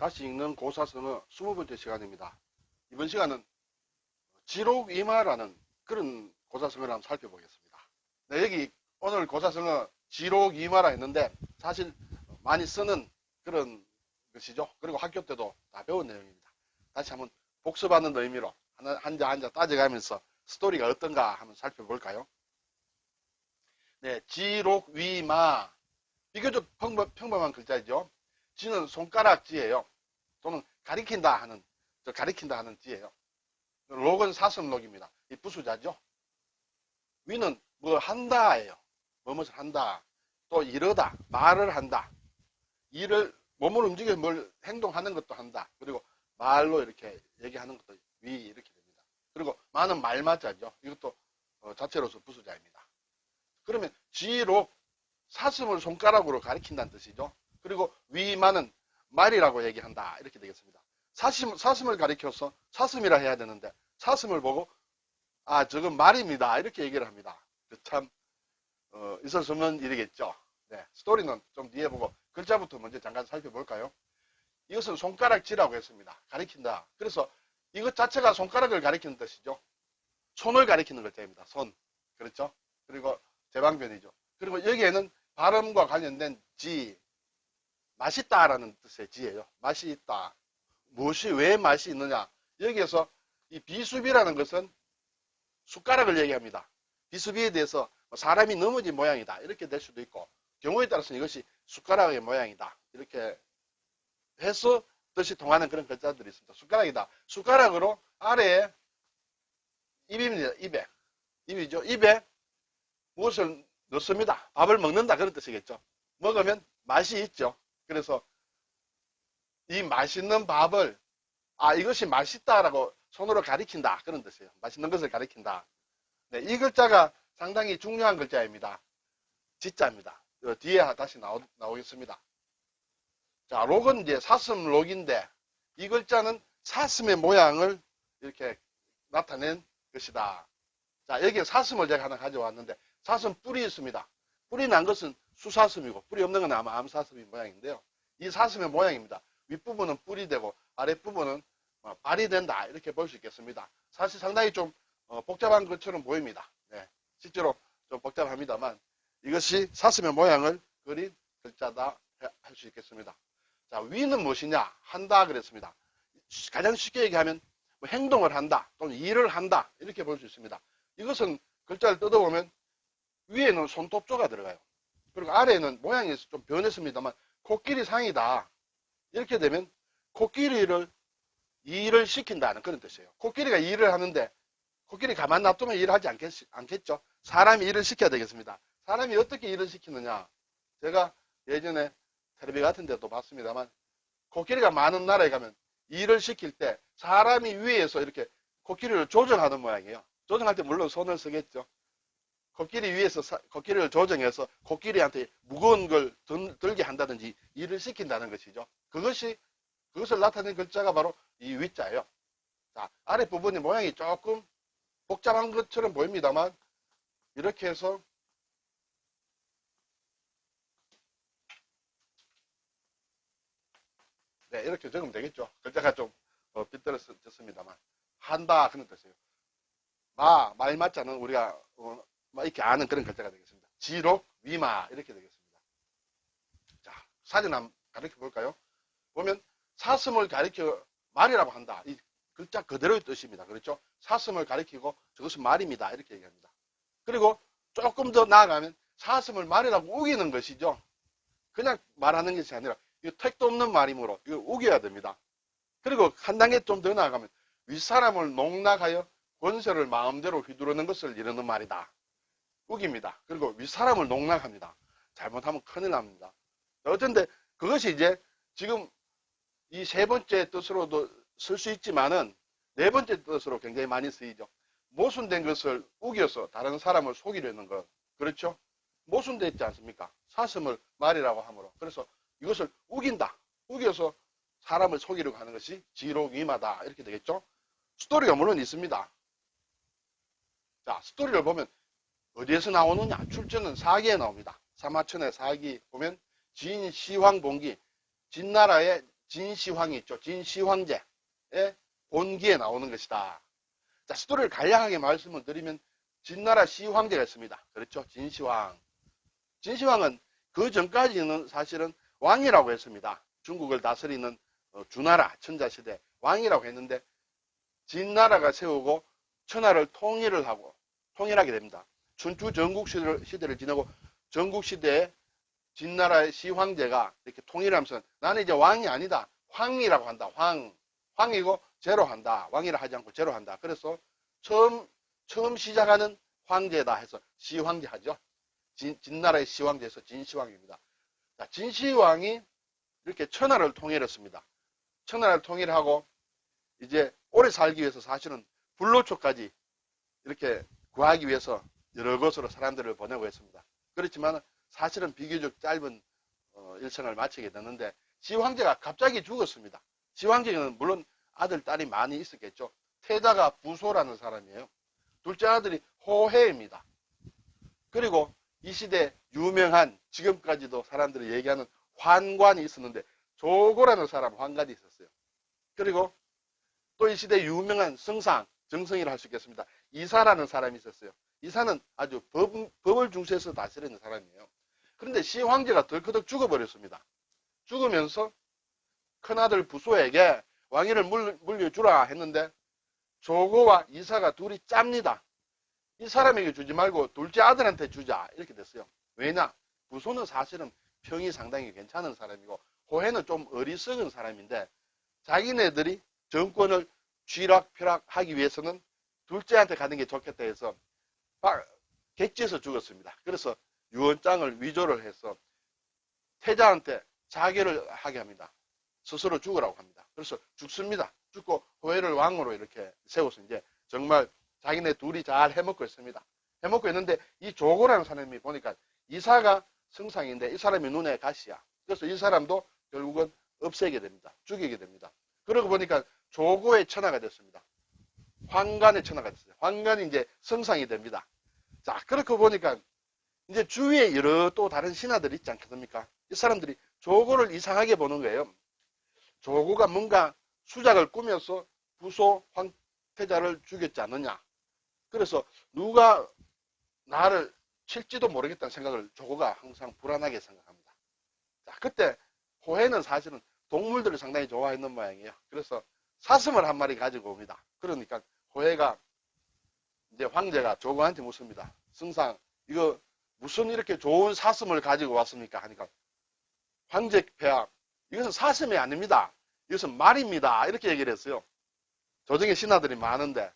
다시 읽는 고사성어 20번째 시간입니다. 이번 시간은 지록 이마라는 그런 고사성어를 한번 살펴보겠습니다. 네, 여기 오늘 고사성어 지록 이마라 했는데 사실 많이 쓰는 그런 것이죠. 그리고 학교 때도 다 배운 내용입니다. 다시 한번 복습하는 의미로 한자 한자 따져가면서 스토리가 어떤가 한번 살펴볼까요? 네, 지록 위마 비교적 평범, 평범한 글자이죠. 지는 손가락 지예요. 또는 가리킨다 하는 저 가리킨다 하는 지예요. 록은 사슴록입니다. 이 부수자죠. 위는 뭐 한다예요. 뭐뭇을 한다. 또 이러다. 말을 한다. 일을 몸을 움직여 뭘 행동하는 것도 한다. 그리고 말로 이렇게 얘기하는 것도 위 이렇게 됩니다. 그리고 많은 말맞자죠. 이것도 어, 자체로서 부수자입니다. 그러면 지록 사슴을 손가락으로 가리킨다는 뜻이죠. 그리고 위만은 말이라고 얘기한다. 이렇게 되겠습니다. 사슴, 사슴을 가리켜서 사슴이라 해야 되는데 사슴을 보고 아 저건 말입니다. 이렇게 얘기를 합니다. 그참 어, 있을 수 없는 일이겠죠. 네, 스토리는 좀 뒤에 보고 글자부터 먼저 잠깐 살펴볼까요? 이것은 손가락지라고 했습니다. 가리킨다. 그래서 이것 자체가 손가락을 가리키는 뜻이죠. 손을 가리키는 글자입니다. 손. 그렇죠? 그리고 제방변이죠. 그리고 여기에는 발음과 관련된 지, 맛있다라는 뜻의 지예요. 맛이 있다. 무엇이 왜 맛이 있느냐? 여기에서 이 비수비라는 것은 숟가락을 얘기합니다. 비수비에 대해서 뭐 사람이 넘어진 모양이다. 이렇게 될 수도 있고 경우에 따라서는 이것이 숟가락의 모양이다. 이렇게 해서 뜻이 통하는 그런 글자들이 있습니다. 숟가락이다. 숟가락으로 아래에 입입니다. 입에. 입이죠. 입에 무엇을 넣습니다. 밥을 먹는다. 그런 뜻이겠죠. 먹으면 맛이 있죠. 그래서 이 맛있는 밥을 아 이것이 맛있다라고 손으로 가리킨다. 그런 뜻이에요. 맛있는 것을 가리킨다. 네, 이 글자가 상당히 중요한 글자입니다. 지자입니다. 어, 뒤에 다시 나오, 나오겠습니다. 자, 록은 이제 사슴 록인데 이 글자는 사슴의 모양을 이렇게 나타낸 것이다. 자, 여기에 사슴을 제가 하나 가져왔는데 사슴 뿔이 있습니다. 뿔이 난 것은 수사슴이고 뿔이 없는 건 아마 암사슴이 모양인데요. 이 사슴의 모양입니다. 윗부분은 뿔이 되고 아랫부분은 어, 발이 된다. 이렇게 볼 수 있겠습니다. 사실 상당히 좀 어, 복잡한 것처럼 보입니다. 네, 실제로 좀 복잡합니다만 이것이 사슴의 모양을 그린 글자다 할 수 있겠습니다. 자, 위는 무엇이냐? 한다 그랬습니다. 가장 쉽게 얘기하면 뭐 행동을 한다 또는 일을 한다 이렇게 볼 수 있습니다. 이것은 글자를 뜯어보면 위에는 손톱조가 들어가요. 그리고 아래에는 모양이 좀 변했습니다만 코끼리 상이다. 이렇게 되면 코끼리를 일을 시킨다는 그런 뜻이에요. 코끼리가 일을 하는데 코끼리 가만 놔두면 일을 하지 않겠, 않겠죠. 사람이 일을 시켜야 되겠습니다. 사람이 어떻게 일을 시키느냐. 제가 예전에 텔레비 같은 데도 봤습니다만 코끼리가 많은 나라에 가면 일을 시킬 때 사람이 위에서 이렇게 코끼리를 조정하는 모양이에요. 조정할 때 물론 손을 쓰겠죠. 코끼리 위에서 사- 코끼리를 조정해서 코끼리한테 무거운 걸 든- 들게 한다든지 일을 시킨다는 것이죠. 그것이 그것을 나타낸 글자가 바로 이 위자예요. 자, 아랫부분이 모양이 조금 복잡한 것처럼 보입니다만 이렇게 해서 네, 이렇게 적으면 되겠죠. 글자가 좀 어, 빗들어졌습니다만 한다 그런 뜻이에요. 마, 말 맞자는 우리가 어, 뭐 이렇게 아는 그런 글자가 되겠습니다. 지록, 위마 이렇게 되겠습니다. 자, 사진 한번 가르쳐 볼까요? 보면 사슴을 가리켜 말이라고 한다. 이 글자 그대로의 뜻입니다. 그렇죠? 사슴을 가리키고 저것은 말입니다. 이렇게 얘기합니다. 그리고 조금 더 나아가면 사슴을 말이라고 우기는 것이죠. 그냥 말하는 것이 아니라 이 택도 없는 말이므로 이거 우겨야 됩니다. 그리고 한 단계 좀 더 나아가면 윗사람을 농락하여 권세를 마음대로 휘두르는 것을 이르는 말이다. 우깁니다. 그리고 윗사람을 농락합니다. 잘못하면 큰일 납니다. 어쩐데 그것이 이제 지금 이 세 번째 뜻으로도 쓸 수 있지만은 네 번째 뜻으로 굉장히 많이 쓰이죠. 모순된 것을 우겨서 다른 사람을 속이려는 것. 그렇죠? 모순됐지 않습니까? 사슴을 말이라고 하므로. 그래서 이것을 우긴다. 우겨서 사람을 속이려고 하는 것이 지록위마다. 이렇게 되겠죠? 스토리가 물론 있습니다. 자, 스토리를 보면 어디에서 나오느냐? 출전은 사기에 나옵니다. 사마천의 사기 보면 진, 시황, 봉기. 진나라의 진시황이 있죠. 진시황제의 본기에 나오는 것이다. 자, 스토리를 간략하게 말씀을 드리면 진나라 시황제가 있습니다. 그렇죠. 진시황. 진시황은 그 전까지는 사실은 왕이라고 했습니다. 중국을 다스리는 어, 주나라 천자시대 왕이라고 했는데 진나라가 세우고 천하를 통일을 하고 통일하게 됩니다. 춘추 전국 시대를, 시대를 지나고 전국 시대에 진나라의 시황제가 이렇게 통일하면서 나는 이제 왕이 아니다. 황이라고 한다. 황. 황이고 제로 한다. 왕이라 하지 않고 제로 한다. 그래서 처음 처음 시작하는 황제다 해서 시황제 하죠. 진, 진나라의 시황제에서 진시황입니다. 자, 진시황이 이렇게 천하를 통일했습니다. 천하를 통일하고 이제 오래 살기 위해서 사실은 불로초까지 이렇게 구하기 위해서 여러 곳으로 사람들을 보내고 했습니다. 그렇지만 사실은 비교적 짧은 어, 일생을 마치게 되는데 시황제가 갑자기 죽었습니다. 시황제는 물론 아들, 딸이 많이 있었겠죠. 태자가 부소라는 사람이에요. 둘째 아들이 호해입니다. 그리고 이 시대 유명한 지금까지도 사람들이 얘기하는 환관이 있었는데 조고라는 사람 환관이 있었어요. 그리고 또 이 시대 유명한 성상, 정성이라 할 수 있겠습니다. 이사라는 사람이 있었어요. 이사는 아주 법, 법을 중시해서 다스리는 사람이에요. 그런데 시 황제가 덜커덕 죽어버렸습니다. 죽으면서 큰아들 부소에게 왕위를 물, 물려주라 했는데 조고와 이사가 둘이 짭니다. 이 사람에게 주지 말고 둘째 아들한테 주자 이렇게 됐어요. 왜냐? 부소는 사실은 평이 상당히 괜찮은 사람이고 호해는 좀 어리석은 사람인데 자기네들이 정권을 쥐락펴락하기 위해서는 둘째한테 가는 게 좋겠다 해서 막 객지에서 죽었습니다. 그래서 유언장을 위조를 해서 태자한테 자결을 하게 합니다. 스스로 죽으라고 합니다. 그래서 죽습니다. 죽고 호해를 왕으로 이렇게 세워서 이제 정말 자기네 둘이 잘 해먹고 있습니다. 해먹고 있는데 이 조고라는 사람이 보니까 이사가 성상인데 이 사람이 눈에 가시야. 그래서 이 사람도 결국은 없애게 됩니다. 죽이게 됩니다. 그러고 보니까 조고의 천하가 됐습니다. 황간의 천하가 됐어요. 황간이 이제 성상이 됩니다. 자, 그렇게 보니까 이제 주위에 여러 또 다른 신하들이 있지 않겠습니까? 이 사람들이 조고를 이상하게 보는 거예요. 조고가 뭔가 수작을 꾸며서 부소 황태자를 죽였지 않느냐. 그래서 누가 나를 칠지도 모르겠다는 생각을 조고가 항상 불안하게 생각합니다. 자, 그때 호해는 사실은 동물들을 상당히 좋아했는 모양이에요. 그래서 사슴을 한 마리 가지고 옵니다. 그러니까 호해가 이제 황제가 조고한테 묻습니다. 승상, 이거 무슨 이렇게 좋은 사슴을 가지고 왔습니까? 하니까 황제 폐하, 이것은 사슴이 아닙니다. 이것은 말입니다. 이렇게 얘기를 했어요. 조정의 신하들이 많은데.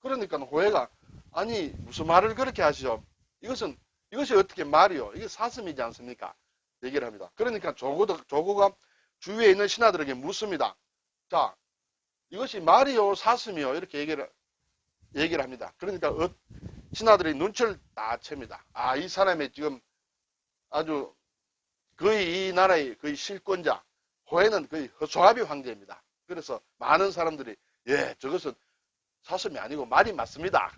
그러니까 호해가 아니 무슨 말을 그렇게 하시죠? 이것은 이것이 어떻게 말이요? 이게 사슴이지 않습니까? 얘기를 합니다. 그러니까 조고도, 조고가 주위에 있는 신하들에게 묻습니다. 자, 이것이 말이요, 사슴이요? 이렇게 얘기를, 얘기를 합니다. 그러니까 어, 신하들이 눈치를 다 챕니다. 아, 이 사람이 지금 아주 거의 이 나라의 거의 실권자, 호해는 거의 허소아비 황제입니다. 그래서 많은 사람들이 예, 저것은 사슴이 아니고 말이 맞습니다.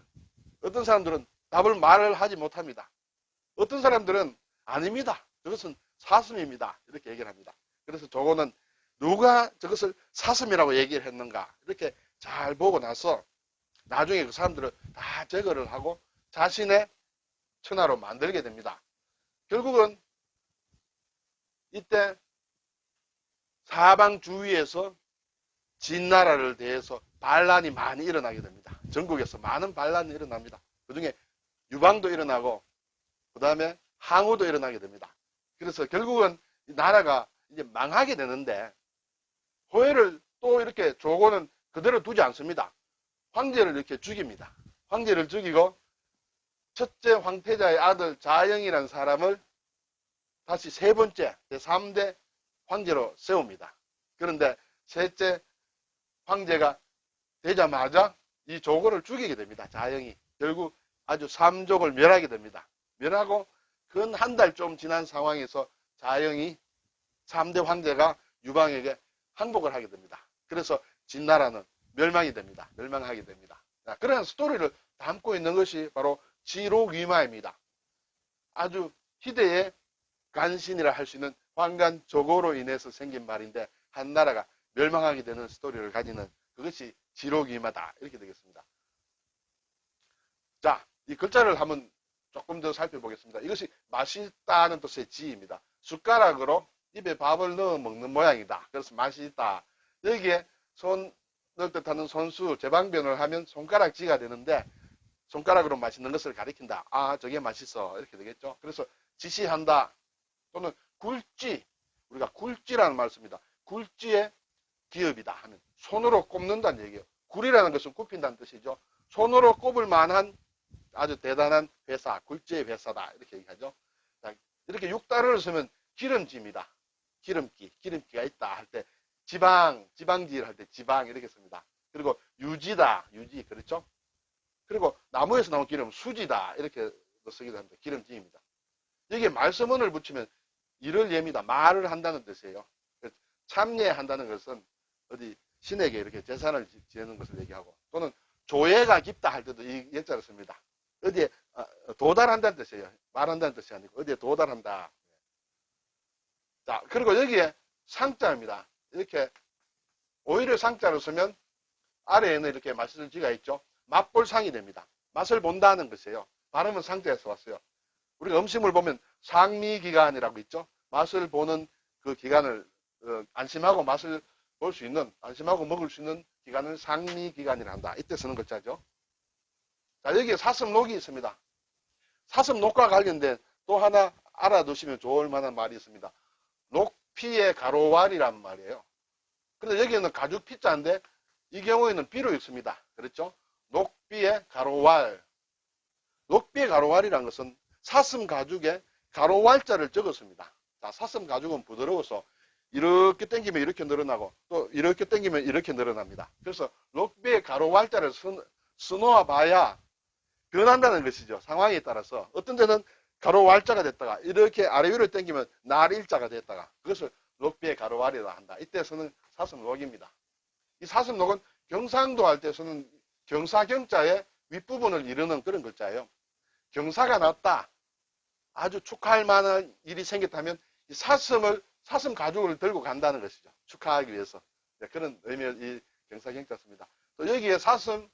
어떤 사람들은 답을 말을 하지 못합니다. 어떤 사람들은 아닙니다. 저것은 사슴입니다. 이렇게 얘기를 합니다. 그래서 저거는 누가 저것을 사슴이라고 얘기를 했는가 이렇게 잘 보고 나서 나중에 그 사람들을 다 제거를 하고 자신의 천하로 만들게 됩니다. 결국은 이때 사방 주위에서 진나라를 대해서 반란이 많이 일어나게 됩니다. 전국에서 많은 반란이 일어납니다. 그 중에 유방도 일어나고 그 다음에 항우도 일어나게 됩니다. 그래서 결국은 나라가 이제 망하게 되는데 호해를 또 이렇게 조고는 그대로 두지 않습니다. 황제를 이렇게 죽입니다. 황제를 죽이고 첫째 황태자의 아들 자영이라는 사람을 다시 세 번째 제3대 황제로 세웁니다. 그런데 셋째 황제가 되자마자 이 조고를 죽이게 됩니다. 자영이. 결국 아주 삼족을 멸하게 됩니다. 멸하고 근 한 달 좀 지난 상황에서 자영이 3대 황제가 유방에게 항복을 하게 됩니다. 그래서 진나라는 멸망이 됩니다. 멸망하게 됩니다. 자, 그런 스토리를 담고 있는 것이 바로 지록위마입니다. 아주 희대의 간신이라 할 수 있는 황간 조고로 인해서 생긴 말인데 한 나라가 멸망하게 되는 스토리를 가지는 그것이 지록이마다 이렇게 되겠습니다. 자, 이 글자를 한번 조금 더 살펴보겠습니다. 이것이 맛있다는 뜻의 지입니다. 숟가락으로 입에 밥을 넣어 먹는 모양이다. 그래서 맛있다. 여기에 손 을 뜻하는 손수, 제방변을 하면 손가락지가 되는데 손가락으로 맛있는 것을 가리킨다. 아, 저게 맛있어. 이렇게 되겠죠. 그래서 지시한다. 또는 굴지. 우리가 굴지라는 말을 씁니다. 굴지의 기업이다 하면 손으로 꼽는다는 얘기예요. 굴이라는 것은 굽힌다는 뜻이죠. 손으로 꼽을 만한 아주 대단한 회사, 굴지의 회사다. 이렇게 얘기하죠. 자, 이렇게 육단을 쓰면 기름지입니다. 기름기, 기름기가 있다 할 때 지방, 지방지를 할 때 지방 이렇게 씁니다. 그리고 유지다, 유지, 그렇죠? 그리고 나무에서 나온 기름 수지다 이렇게 쓰기도 합니다. 기름지입니다. 여기에 말씀원을 붙이면 이를 예입니다. 말을 한다는 뜻이에요. 참여한다는 것은 어디 신에게 이렇게 재산을 지- 지는 것을 얘기하고 또는 조예가 깊다 할 때도 이 예자를 씁니다. 어디에 어, 도달한다는 뜻이에요. 말한다는 뜻이 아니고 어디에 도달한다. 자 그리고 여기에 상자입니다. 이렇게 오히려 상자를 쓰면 아래에는 이렇게 맛있을 지가 있죠. 맛볼 상이 됩니다. 맛을 본다는 것이에요. 발음은 상자에서 왔어요. 우리가 음식물 보면 상미기간이라고 있죠. 맛을 보는 그 기간을 어, 안심하고 맛을 볼 수 있는 안심하고 먹을 수 있는 기간을 상미기간이라 한다. 이때 쓰는 글자죠. 자 여기에 사슴록이 있습니다. 사슴록과 관련된 또 하나 알아두시면 좋을 만한 말이 있습니다. 녹피의 가로왈이란 말이에요. 근데 여기는 가죽 피자인데 이 경우에는 비로 읽습니다. 그렇죠? 녹비의 가로왈. 녹비의 가로왈이라는 것은 사슴 가죽에 가로왈자를 적었습니다. 자, 사슴 가죽은 부드러워서 이렇게 당기면 이렇게 늘어나고 또 이렇게 당기면 이렇게 늘어납니다. 그래서 녹비의 가로왈자를 써놓아 봐야 변한다는 것이죠. 상황에 따라서 어떤 데는 가로왈자가 됐다가 이렇게 아래 위로 당기면 날일자가 됐다가 그것을 녹비의 가로왈이라 한다. 이때 서는 사슴록입니다. 이 사슴록은 경상도 할 때 쓰는 경사경자의 윗부분을 이루는 그런 글자예요. 경사가 났다. 아주 축하할 만한 일이 생겼다면 이 사슴을 사슴 가죽을 들고 간다는 것이죠. 축하하기 위해서. 네, 그런 의미의 이 경사경자 씁니다. 또 여기에 사슴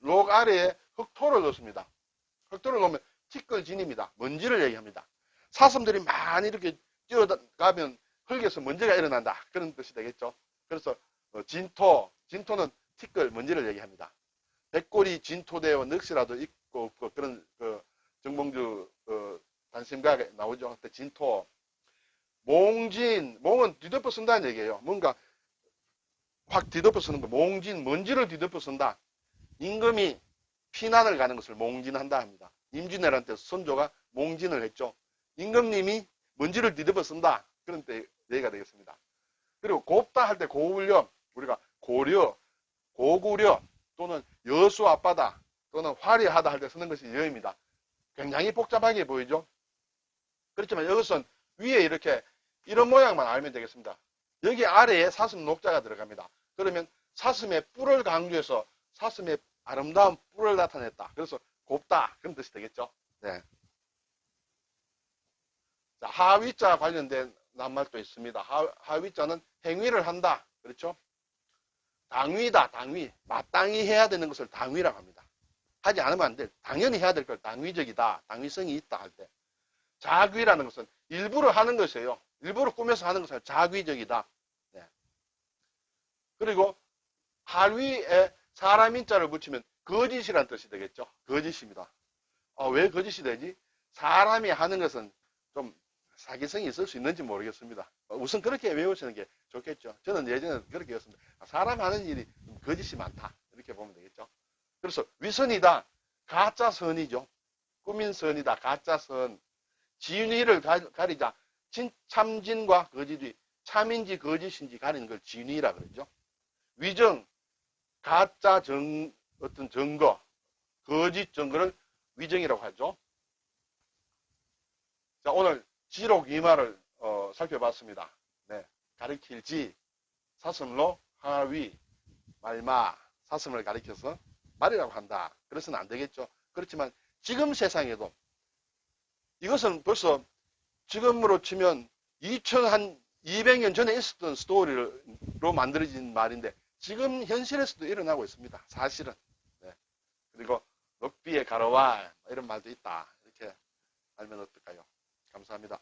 록 아래에 흑토를 넣습니다. 흑토를 넣으면 티끌진입니다. 먼지를 얘기합니다. 사슴들이 많이 이렇게 뛰어가면 흙에서 먼지가 일어난다. 그런 뜻이 되겠죠. 그래서 어, 진토, 진토는 티끌, 먼지를 얘기합니다. 백골이 진토대와 넋이라도 있고 그런 그 정봉주 어, 단심가에 나오죠. 그때 진토, 몽진, 몽은 뒤덮어 쓴다는 얘기예요. 뭔가 확 뒤덮어 쓰는 거. 몽진, 먼지를 뒤덮어 쓴다. 임금이 피난을 가는 것을 몽진한다 합니다. 임진왜란 때 선조가 몽진을 했죠. 임금님이 먼지를 뒤덮어 쓴다. 그런 때 얘기가 되겠습니다. 그리고 곱다 할 때 고울려 우리가 고려, 고구려 또는 여수 앞바다 또는 화려하다 할 때 쓰는 것이 여입니다. 굉장히 복잡하게 보이죠. 그렇지만 이것은 위에 이렇게 이런 모양만 알면 되겠습니다. 여기 아래에 사슴 녹자가 들어갑니다. 그러면 사슴의 뿔을 강조해서 사슴의 아름다운 뿔을 나타냈다. 그래서 곱다 그런 뜻이 되겠죠. 네. 자, 하위자 관련된 낱말도 있습니다. 하, 하위자는 행위를 한다. 그렇죠? 당위다, 당위. 마땅히 해야 되는 것을 당위라고 합니다. 하지 않으면 안 돼. 당연히 해야 될 걸 당위적이다. 당위성이 있다 할 때. 자귀라는 것은 일부러 하는 것이에요. 일부러 꾸며서 하는 것을 자귀적이다. 네. 그리고 하위에 사람 인자를 붙이면 거짓이라는 뜻이 되겠죠. 거짓입니다. 어, 왜 거짓이 되지? 사람이 하는 것은 좀 사기성이 있을 수 있는지 모르겠습니다. 어, 우선 그렇게 외우시는 게 좋겠죠. 저는 예전에 그렇게 외웠습니다. 사람 하는 일이 좀 거짓이 많다. 이렇게 보면 되겠죠. 그래서 위선이다. 가짜 선이죠. 꾸민 선이다. 가짜 선. 진위를 가- 가리자. 진, 참진과 거짓이 참인지 거짓인지 가리는 걸 진위라 그러죠. 위정, 가짜 정, 어떤 증거, 거짓 증거를 위정이라고 하죠. 자, 오늘 지록 이마를 어, 살펴봤습니다. 네. 가리킬 지, 사슴로, 하위, 말마, 사슴을 가리켜서 말이라고 한다. 그래서는 안 되겠죠. 그렇지만 지금 세상에도 이것은 벌써 지금으로 치면 2000한 200년 전에 있었던 스토리로 만들어진 말인데 지금 현실에서도 일어나고 있습니다. 사실은. 네. 그리고 럭비의 가로와 이런 말도 있다. 이렇게 알면 어떨까요? 감사합니다.